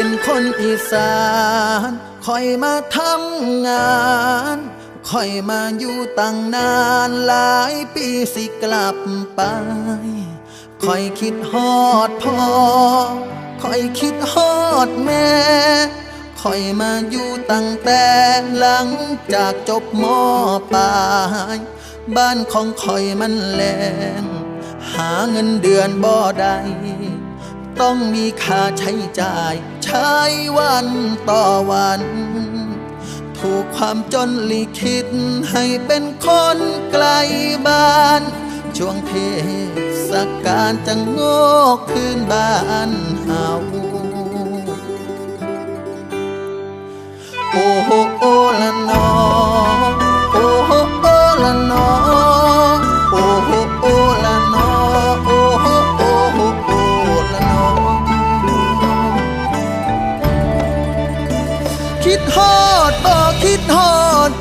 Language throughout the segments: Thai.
็นคนอีสานคอยมาทำงานคอยมาอยู่ตั้งนานหลายปีสิกลับไปคอยคิดฮอดพ่อคอยคิดฮอดแม่คอยมาอยู่ตั้งแต่หลังจากจบมปลายบ้านของคอยมันแลงหาเงินเดือนบ่ได้ ต้องมีค่าใช้จ่าย ใช้วันต่อวัน ถูกความจนลิขิตให้เป็นคนไกลบ้าน ช่วงเทศกาลจะโงกคืนบ้านเฮาโอ้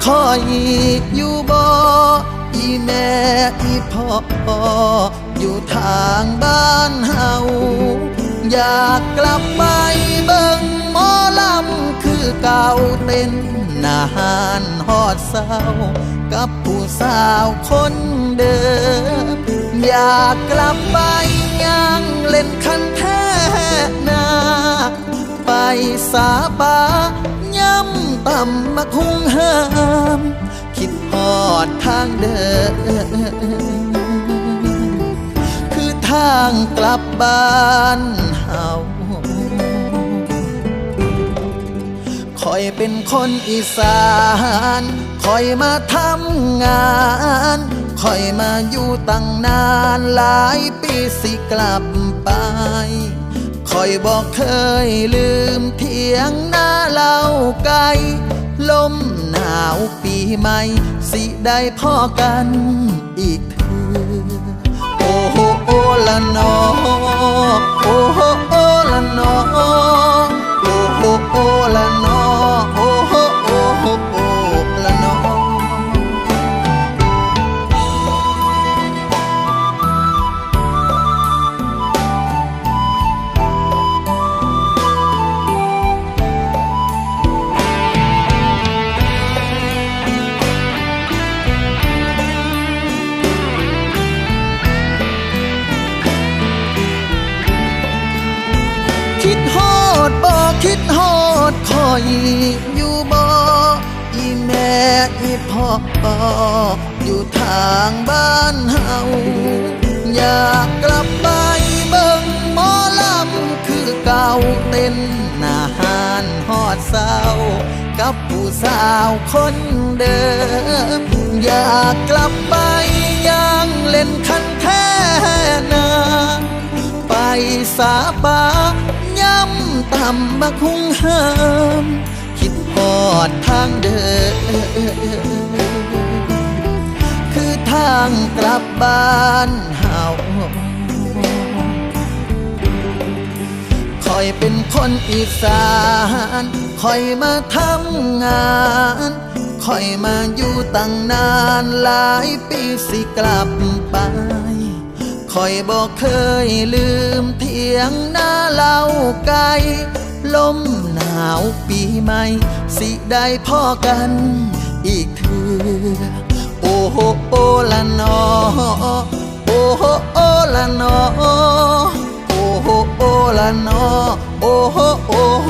ดคอยอยู่บ่อีแม่อีพ่ออยู่ทางบ้านเฮาอยากกลับไปเบิ่งหมอลำคือเก่าเต้นนานฮอดเศร้า กับผู้สาวคนเดิมอยากกลับไปย่างเล่นคันแท้นาไปสาบา ย่ำต่ำมาคุงห้าม คิดฮอดทางเดิน คือทางกลับบ้านเฮาคอยเป็นคนอีสานคอยมาทำงานคอยมาอยู่ตั้งนานหลายปีสิกลับไป คอยบอกเคยลืมเทียงหน้าเล่าไกลลมหนาวปีใหม่ สิได้พ่อกันอีกเถือโอ้โหโอ้ละนอ อยอยู่บ่อีแม่อีพ่ออยู่ทางบ้านเฮาอยากกลับไปเบิ่งหมอลำคือเก่าเต้นหน้าหานฮอดเศร้ากับผู้สาวคนเดิมอยากกลับไปย่างเล่นคันแท้นาไปสาบา ย่ำต่ำมาคุงห้ามคิดฮอดทางเดิน คือทางกลับบ้านเฮาคอยเป็นคนอีสานคอยมาทำงานคอยมาอยู่ตั้งนานหลายปีสิกลับไป คอยบอกเคยลืมเทียงหน้าเล่าไกลลมหนาวปีใหม่ สิได้พ่อกันอีกเถือโอ้โหโอ้ละนอโอ้โหโอ้ละนอโอ้โหโอ้ละนอโอ้โหโอ้โห